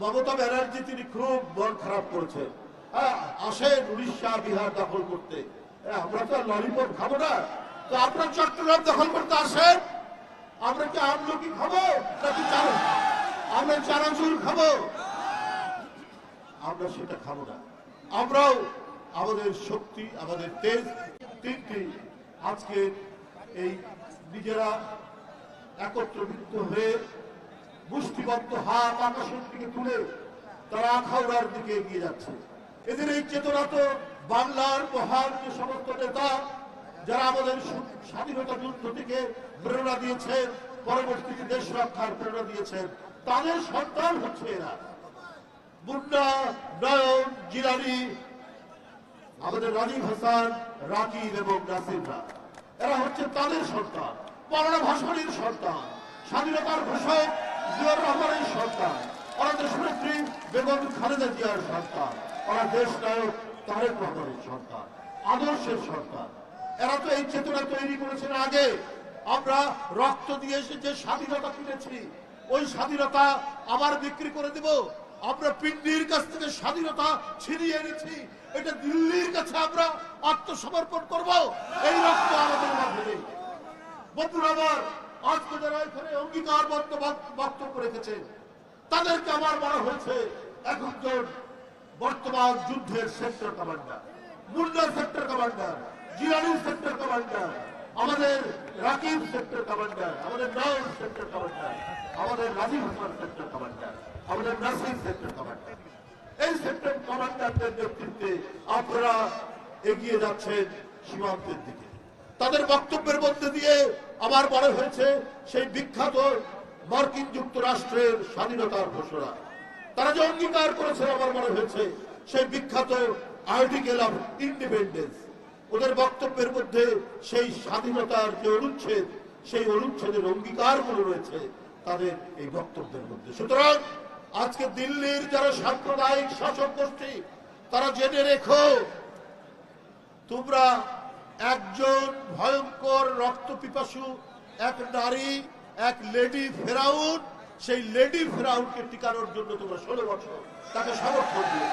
মমতা ব্যানার্জি তিনি খুব মন খারাপ করেছেন। হ্যাঁ, আসেন উড়িষ্যা বিহার দখল করতে। হ্যাঁ, আমরা তো ললিপপ খাব না। তো আপনার চট্টগ্রাম দখল করতে আসেন। আমরা কি আমলকি খাব নাকি আমরা চানাচুর খাব। আমরা সেটা খাব না। আমরাও আমাদের শক্তি আমাদের তেজ তিনটি আজকে এই নিজেরা একত্রবৃত্ত হয়ে মুষ্টিবদ্ধ হাত আকাশের দিকে তুলে তারা আখাউড়ার দিকে এগিয়ে যাচ্ছে। এদের এই চেতনা তো বাংলার মহান যে সমস্ত নেতা, যারা আমাদের স্বাধীনতা যুদ্ধ থেকে প্রেরণা দিয়েছেন, পরবর্তীতে দেশ রক্ষার প্রেরণা দিয়েছেন, তাদের সন্তান হচ্ছে এরা। মুন্না, নয়ন, জিলানি, আমাদের রাজীব হাসান, রাকিব এবং নাসিররা, এরা হচ্ছে তাদের সন্তান মরণা ভাষণের সন্তান, স্বাধীনতার ঘোষক জিয়ার রহমানের ওরা বেগম খালেদা জিয়ার ওরা দেশ নায়ক তারেক রহমানের আদর্শের এরা তো এই চেতনা তৈরি করেছেন আগে। আমরা রক্ত দিয়ে এসে যে স্বাধীনতা কিনেছি, ওই স্বাধীনতা আবার বিক্রি করে দেব। আমরা পিন্ডির কাছ থেকে স্বাধীনতা ছিনিয়ে এনেছি। এটা দিল্লির কাছে আমরা আত্মসমর্পণ করব। এই রক্ত আমাদের নেই। বন্ধুরা আমার আজকে যারা এখানে অঙ্গীকারবদ্ধ বক্তব্য রেখেছেন তাদেরকে আমার বলা হয়েছে একজন বর্তমান যুদ্ধের sector commander Munda sector commander Jirani sector commander, আমাদের রাকিব সেক্টর কমান্ডার, আমাদের নাউন সেক্টর কমান্ডার, আমাদের রাজীব হাসান সেক্টর কমান্ডার, আমাদের নাসির সেক্টর কমান্ডার। এই সেক্টর কমান্ডারদের নেতৃত্বে আপনারা এগিয়ে যাচ্ছেন সীমান্তের দিকে। তাদের বক্তব্যের মধ্যে দিয়ে আমার মনে হয়েছে সেই বিখ্যাত মার্কিন যুক্তরাষ্ট্রের স্বাধীনতার ঘোষণা। তারা যে অঙ্গীকার করেছে আমার মনে হয়েছে, সেই বিখ্যাত আর্টিকেল অফ ইন্ডিপেন্ডেন্স। ওদের বক্তব্যের মধ্যে সেই স্বাধীনতার যে অনুচ্ছেদ, সেই অনুচ্ছেদের অঙ্গীকারগুলো রয়েছে তাদের এই বক্তব্যের মধ্যে। সুতরাং আজকে দিল্লির যারা সাম্প্রদায়িক শাসক গোষ্ঠী, তারা জেনে রেখো, তোমরা একজন ভয়ঙ্কর রক্ত পিপাসু, এক নারী, এক লেডি ফেরাউন, সেই লেডি ফেরাউনকে টিকানোর জন্য তোমরা ষোলো বছর তাকে সমর্থন দিয়ে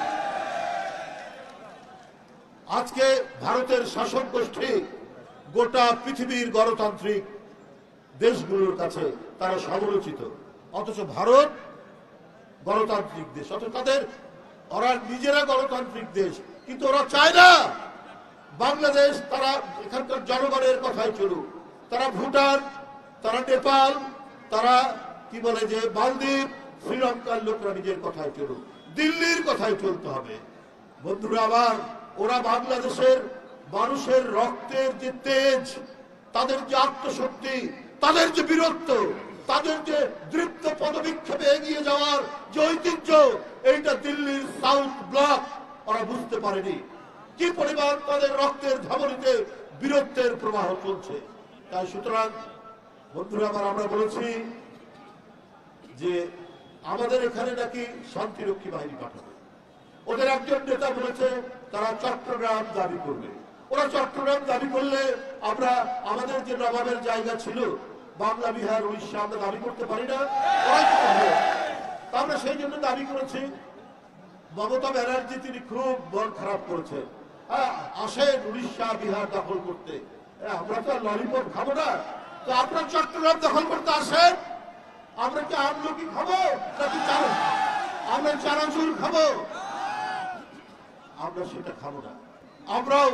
আজকে ভারতের শাসক গোষ্ঠী গোটা পৃথিবীর গণতান্ত্রিক দেশগুলোর কাছে তারা সমালোচিত। অথচ ভারত গণতান্ত্রিক দেশ অথচ তাদের, ওরা নিজেরা গণতান্ত্রিক দেশ, কিন্তু ওরা চায় না বাংলাদেশ তারা এখানকার জনগণের কথাই চলুক। তারা ভুটান, তারা নেপাল, তারা কি বলে যে মালদ্বীপ, শ্রীলঙ্কার লোকরা নিজের কথাই চলুক। দিল্লির কথাই চলতে হবে। বন্ধুরা আবার ওরা বাংলাদেশের মানুষের রক্তের যে তেজ, তাদের যে আত্মশক্তি, তাদের যে বীরত্ব, তাদের যে দৃপ্ত পদবিক্ষেপে এগিয়ে যাওয়ার যে ঐতিহ্য, এইটা দিল্লির সাউথ ব্লক, ওরা বুঝতে পারেনি। কি পরিমাণ তাদের রক্তের ধমনীতে বীরত্বের প্রবাহ চলছে? তাই সুতরাং, বন্ধুরা, আবার আমরা বলেছি যে আমাদের এখানে নাকি শান্তিরক্ষী বাহিনী পাঠাবে। ওদের একজন নেতা বলেছে, তারা চট্টগ্রাম দাবি করবে। ওরা চট্টগ্রাম দাবি করলে আমরা আমাদের যে নবাবের জায়গা ছিল, বাংলা, বিহার, উড়িষ্যা, আমরা দাবি করতে পারি না। আমরা সেই জন্য দাবি করেছি। মমতা ব্যানার্জি তিনি খুব মন খারাপ করেছেন। আসেন উড়িষ্যা বিহার দখল করতে। হ্যাঁ, আমরা তো ললিপপ খাব না। তো আপনার চট্টগ্রাম দখল করতে আসেন? আমরা কি আমলকি খাব নাকি আমরা চানাচুর খাব? আমরা সেটা খাব না। আমরাও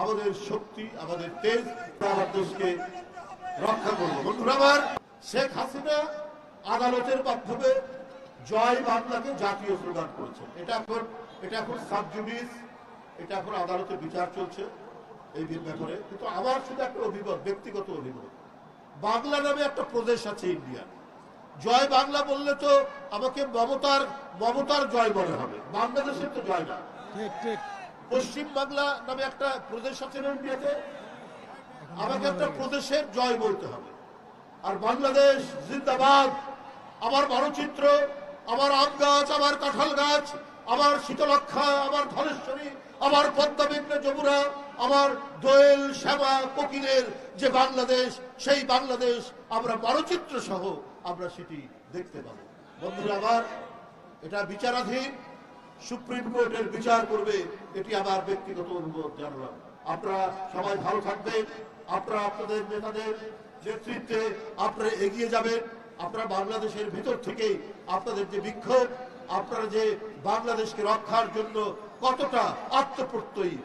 আমাদের শক্তি আমাদের তেজ আমার দেশকে রক্ষা করব। বন্ধুরা আমার শেখ হাসিনা আদালতের মাধ্যমে জয় বাংলাকে জাতীয় স্লোগান করেছে এটা এখন এটা এখন সাবজুডিস। এটা এখন আদালতে বিচার চলছে এই ব্যাপারে। কিন্তু আমার শুধু একটা অভিমত ব্যক্তিগত অভিমত। বাংলা নামে একটা প্রদেশ আছে ইন্ডিয়া জয় বাংলা বললে তো আমাকে মমতার মমতার জয় মনে হবে। বাংলাদেশের তো জয় না। ঠিক ঠিক। পশ্চিম বাংলা নামে একটা প্রদেশ আছে না ইন্ডিয়াতে? আমাকে একটা প্রদেশের জয় বলতে হবে। আর বাংলাদেশ জিন্দাবাদ। আমার মানচিত্র আমার আম গাছ আমার কাঁঠাল গাছ আমার শীতলক্ষা আমার ধলেশ্বরী আমার পদ্মা মেঘনা যমুনা, আমার দোয়েল শ্যামা কোকিলের যে বাংলাদেশ, সেই বাংলাদেশ আমরা মানচিত্র সহ আমরা সেটি দেখতে পাবো। বন্ধুরা, আবার এটা বিচারাধীন, সুপ্রিম কোর্টের বিচার করবে, এটি আমার ব্যক্তিগত অনুরোধ জানালাম। আপনারা সবাই ভালো থাকবেন, আপনারা আপনাদের নেতাদের নেতৃত্বে আপনারা এগিয়ে যাবেন, আপনারা বাংলাদেশের ভিতর থেকেই আপনাদের যে বিক্ষোভ আপনারা যে বাংলাদেশকে রক্ষার জন্য কতটা আত্মপ্রত্যয়ী